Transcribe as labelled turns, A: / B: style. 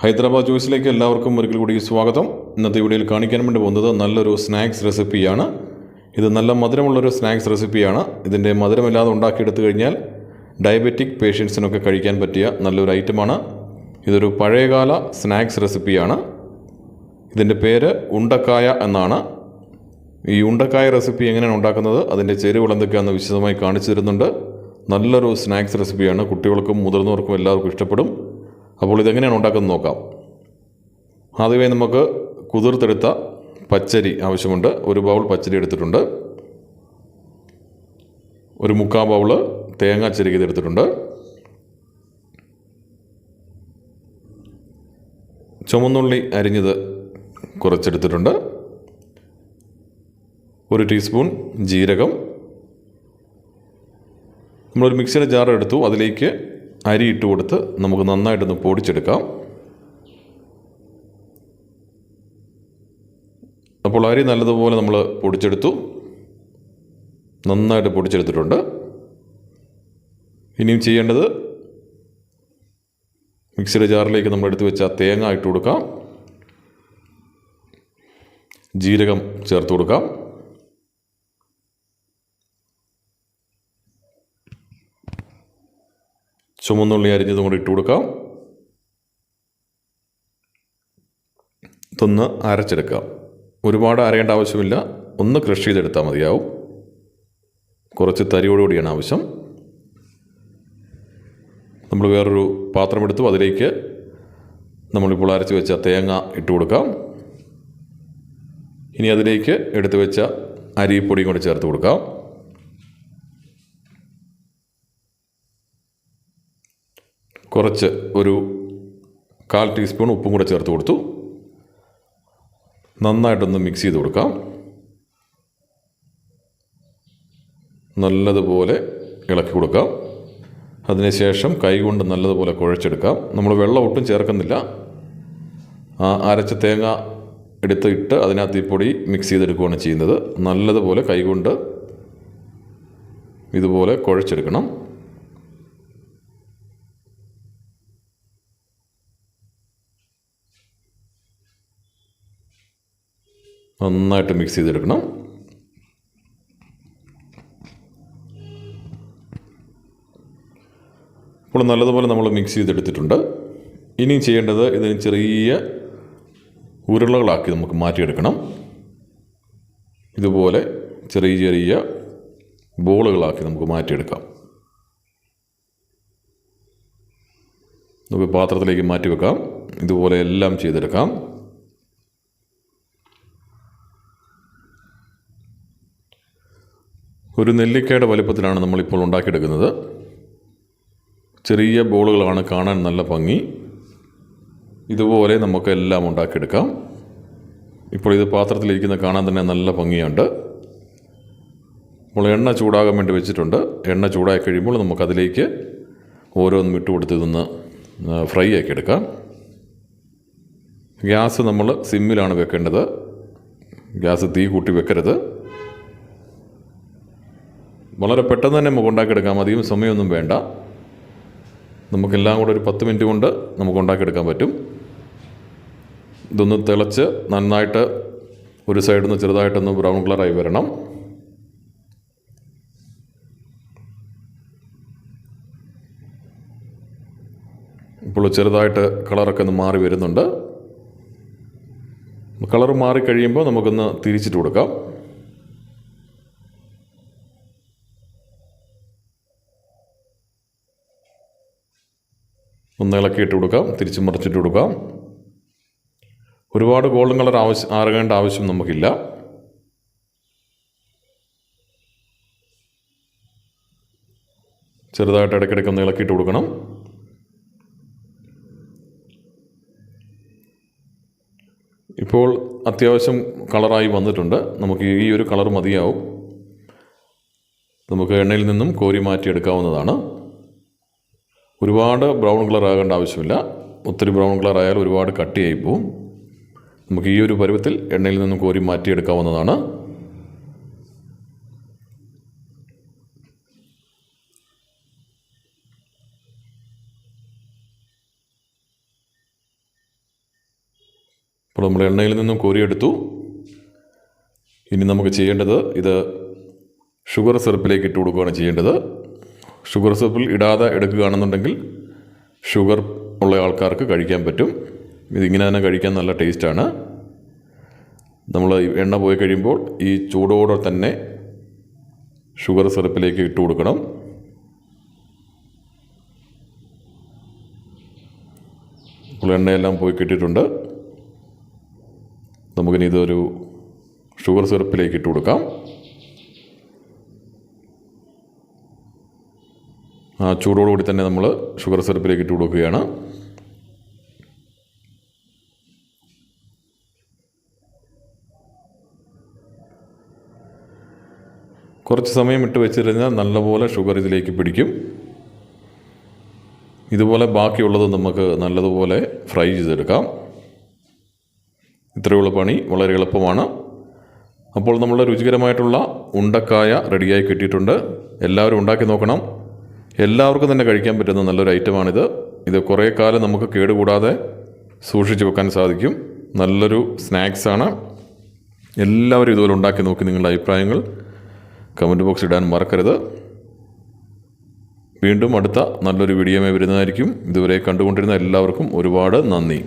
A: ഹൈദരാബാദ് ചോയ്സിലേക്ക് എല്ലാവർക്കും ഒരിക്കൽ കൂടി സ്വാഗതം. ഇന്നത്തെ വീഡിയോയിൽ കാണിക്കാൻ വേണ്ടി പോകുന്നത് നല്ലൊരു സ്നാക്സ് റെസിപ്പിയാണ്. ഇത് നല്ല മധുരമുള്ളൊരു സ്നാക്സ് റെസിപ്പിയാണ്. ഇതിന്റെ മധുരമില്ലാതെ ഉണ്ടാക്കിയെടുത്തു കഴിഞ്ഞാൽ ഡയബറ്റിക് പേഷ്യൻസിനൊക്കെ കഴിക്കാൻ പറ്റിയ നല്ലൊരു ഐറ്റമാണ്. ഇതൊരു പഴയകാല സ്നാക്സ് റെസിപ്പിയാണ്. ഇതിന്റെ പേര് ഉണ്ടക്കായ എന്നാണ്. ഈ ഉണ്ടക്കായ റെസിപ്പി എങ്ങനെയാണ് ഉണ്ടാക്കുന്നത് അതിന്റെ ചേരുവകൾ എന്തൊക്കെയാണെന്ന് വിശദമായി കാണിച്ചു തരുന്നുണ്ട്. നല്ലൊരു സ്നാക്സ് റെസിപ്പിയാണ്. കുട്ടികൾക്കും മുതിർന്നവർക്കും എല്ലാവർക്കും ഇഷ്ടപ്പെടും. അപ്പോൾ ഇതെങ്ങനെയാണ് ഉണ്ടാക്കുന്നത് നോക്കാം. ആദ്യമേ നമുക്ക് കുതിർത്തെടുത്ത പച്ചരി ആവശ്യമുണ്ട്. ഒരു ബൗൾ പച്ചരി എടുത്തിട്ടുണ്ട്. ഒരു മുക്കാൽ ബൗൾ തേങ്ങ ചെരുകിതെടുത്തിട്ടുണ്ട് ചുമന്നുള്ളി അരിഞ്ഞത് കുറച്ചെടുത്തിട്ടുണ്ട്. ഒരു ടീസ്പൂൺ ജീരകം. നമ്മളൊരു മിക്സിയുടെ ജാർ എടുത്തു. അതിലേക്ക് അരി ഇട്ട് കൊടുത്ത് നമുക്ക് നന്നായിട്ടൊന്ന് പൊടിച്ചെടുക്കാം. അപ്പോൾ അരി നല്ലതുപോലെ നമ്മൾ പൊടിച്ചെടുത്തു. നന്നായിട്ട് പൊടിച്ചെടുത്തിട്ടുണ്ട്. ഇനിയും ചെയ്യേണ്ടത് മിക്സിയുടെ ജാറിലേക്ക് നമ്മൾ എടുത്തു വെച്ച തേങ്ങ ഇട്ട് കൊടുക്കാം. ജീരകം ചേർത്ത് കൊടുക്കാം. ചുമന്നുള്ളി അരിഞ്ഞതും കൂടി ഇട്ട് കൊടുക്കാം. ഇതൊന്ന് അരച്ചെടുക്കാം ഒരുപാട് അരയേണ്ട ആവശ്യമില്ല. ഒന്ന് ക്രഷ് ചെയ്തെടുത്താൽ മതിയാവും. കുറച്ച് തരിയോടുകൂടിയാണ് ആവശ്യം. നമ്മൾ വേറൊരു പാത്രമെടുത്തു അതിലേക്ക് നമ്മളിപ്പോൾ അരച്ച് വെച്ച തേങ്ങ ഇട്ട് കൊടുക്കാം. ഇനി അതിലേക്ക് എടുത്തു വെച്ച അരിപ്പൊടിയും കൂടി ചേർത്ത് കൊടുക്കാം. കുറച്ച് ഒരു കാൽ ടീസ്പൂൺ ഉപ്പും കൂടെ ചേർത്ത് കൊടുത്തു. നന്നായിട്ടൊന്ന് മിക്സ് ചെയ്ത് കൊടുക്കാം. നല്ലതുപോലെ ഇളക്കി കൊടുക്കാം. അതിനുശേഷം കൈകൊണ്ട് നല്ലതുപോലെ കുഴച്ചെടുക്കാം. നമ്മൾ വെള്ളം ഒട്ടും ചേർക്കുന്നില്ല. ആ അരച്ച തേങ്ങ എടുത്ത് ഇട്ട് അതിനകത്ത് ഈ പൊടി മിക്സ് ചെയ്തെടുക്കുകയാണ് ചെയ്യുന്നത്. നല്ലതുപോലെ കൈകൊണ്ട് ഇതുപോലെ കുഴച്ചെടുക്കണം. നന്നായിട്ട് മിക്സ് ചെയ്തെടുക്കണം. ഇപ്പോൾ നല്ലതുപോലെ നമ്മൾ മിക്സ് ചെയ്തെടുത്തിട്ടുണ്ട്. ഇനി ചെയ്യേണ്ടത് ഇതിന് ചെറിയ ഉരുളകളാക്കി നമുക്ക് മാറ്റിയെടുക്കണം. ഇതുപോലെ ചെറിയ ചെറിയ ബോളുകളാക്കി നമുക്ക് മാറ്റിയെടുക്കാം. നമുക്ക് പാത്രത്തിലേക്ക് മാറ്റി വെക്കാം ഇതുപോലെ എല്ലാം ചെയ്തെടുക്കാം. ഒരു നെല്ലിക്കയുടെ വലിപ്പത്തിലാണ് നമ്മളിപ്പോൾ ഉണ്ടാക്കിയെടുക്കുന്നത്. ചെറിയ ബോളുകളാണ് കാണാൻ നല്ല ഭംഗി. ഇതുപോലെ നമുക്ക് എല്ലാം ഉണ്ടാക്കിയെടുക്കാം. ഇപ്പോൾ ഇത് പാത്രത്തിലിരിക്കുന്ന കാണാൻ തന്നെ നല്ല ഭംഗിയുണ്ട്. നമ്മൾ എണ്ണ ചൂടാകാൻ വേണ്ടി വെച്ചിട്ടുണ്ട്. എണ്ണ ചൂടായി കഴിയുമ്പോൾ നമുക്കതിലേക്ക് ഓരോന്നും ഇട്ട് കൊടുത്ത് ഇതൊന്ന് ഫ്രൈ ആക്കി എടുക്കാം ഗ്യാസ് നമ്മൾ സിമ്മിലാണ് വെക്കേണ്ടത്. ഗ്യാസ് തീ കൂട്ടി വെക്കരുത്. വളരെ പെട്ടെന്ന് തന്നെ നമുക്ക് ഉണ്ടാക്കിയെടുക്കാം അധികം സമയമൊന്നും വേണ്ട. നമുക്കെല്ലാം കൂടെ ഒരു പത്ത് മിനിറ്റ് കൊണ്ട് നമുക്ക് ഉണ്ടാക്കിയെടുക്കാൻ പറ്റും. ഇതൊന്ന് തിളച്ച് നന്നായിട്ട് ഒരു സൈഡിൽ നിന്ന് ചെറുതായിട്ടൊന്ന് ബ്രൗൺ കളറായി വരണം. ഇപ്പോൾ ചെറുതായിട്ട് കളറൊക്കെ ഒന്ന് മാറി വരുന്നുണ്ട്. കളർ മാറി കഴിയുമ്പോൾ നമുക്കൊന്ന് തിരിച്ചിട്ട് കൊടുക്കാം. ഒന്ന് ഇളക്കി ഇട്ട് കൊടുക്കാം തിരിച്ച് മറിച്ചിട്ട് കൊടുക്കാം. ഒരുപാട് ഗോൾഡൻ കളർ ആവശ്യം ആറുകേണ്ട ആവശ്യം നമുക്കില്ല. ചെറുതായിട്ട് ഇടയ്ക്കിടയ്ക്ക് ഒന്ന് ഇളക്കിയിട്ട് കൊടുക്കണം. ഇപ്പോൾ അത്യാവശ്യം കളറായി വന്നിട്ടുണ്ട്. നമുക്ക് ഈ ഒരു കളർ മതിയാവും. നമുക്ക് എണ്ണയിൽ നിന്നും കോരി മാറ്റിയെടുക്കാവുന്നതാണ്. ഒരുപാട് ബ്രൗൺ കളർ ആകേണ്ട ആവശ്യമില്ല. ഒത്തിരി ബ്രൗൺ കളർ ആയാൽ ഒരുപാട് കട്ടിയായി പോവും. നമുക്ക് ഈ ഒരു പരുവത്തിൽ എണ്ണയിൽ നിന്നും കോരി മാറ്റിയെടുക്കാവുന്നതാണ്. അപ്പോൾ നമ്മൾ എണ്ണയിൽ നിന്നും കോരിയെടുത്തു. ഇനി നമുക്ക് ചെയ്യേണ്ടത് ഇത് ഷുഗർ സിറപ്പിലേക്ക് ഇട്ട് കൊടുക്കുകയാണ് ചെയ്യേണ്ടത്. ഷുഗർ സിറപ്പിൽ ഇടാതെ എടുക്കുകയാണെന്നുണ്ടെങ്കിൽ ഷുഗർ ഉള്ള ആൾക്കാർക്ക് കഴിക്കാൻ പറ്റും. ഇതിങ്ങനെ തന്നെ കഴിക്കാൻ നല്ല ടേസ്റ്റാണ്. നമ്മൾ എണ്ണ പോയി കഴിയുമ്പോൾ ഈ ചൂടോടെ തന്നെ ഷുഗർ സിറപ്പിലേക്ക് ഇട്ട് കൊടുക്കണം. ഇപ്പോൾ എണ്ണയെല്ലാം പോയി കിട്ടിയിട്ടുണ്ട്. നമുക്കിനി ഇതൊരു ഷുഗർ സിറപ്പിലേക്ക് ഇട്ട് കൊടുക്കാം. ചൂടോടുകൂടി തന്നെ നമ്മൾ ഷുഗർ സിറപ്പിലേക്ക് ഇട്ട് കൊടുക്കുകയാണ്. കുറച്ച് സമയം ഇട്ട് വെച്ചിരുന്നാൽ നല്ലപോലെ ഷുഗർ ഇതിലേക്ക് പിടിക്കും. ഇതുപോലെ ബാക്കിയുള്ളത് നമുക്ക് നല്ലതുപോലെ ഫ്രൈ ചെയ്തെടുക്കാം. ഇത്രയുള്ള പണി വളരെ എളുപ്പമാണ്. അപ്പോൾ നമ്മളുടെ രുചികരമായിട്ടുള്ള ഉണ്ടക്കായ റെഡിയായി കിട്ടിയിട്ടുണ്ട്. എല്ലാവരും ഉണ്ടാക്കി നോക്കണം. എല്ലാവർക്കും തന്നെ കഴിക്കാൻ പറ്റുന്ന നല്ലൊരു ഐറ്റമാണിത്. ഇത് കുറേ കാലം നമുക്ക് കേടുകൂടാതെ സൂക്ഷിച്ച് വെക്കാൻ സാധിക്കും. നല്ലൊരു സ്നാക്സാണ് എല്ലാവരും ഇതുപോലെ ഉണ്ടാക്കി നോക്കി നിങ്ങളുടെ അഭിപ്രായങ്ങൾ കമന്റ് ബോക്സ് ഇടാൻ മറക്കരുത്. വീണ്ടും അടുത്ത നല്ലൊരു വീഡിയോയുമായി വരുന്നതായിരിക്കും. ഇതുവരെ കണ്ടുകൊണ്ടിരുന്ന എല്ലാവർക്കും ഒരുപാട് നന്ദി.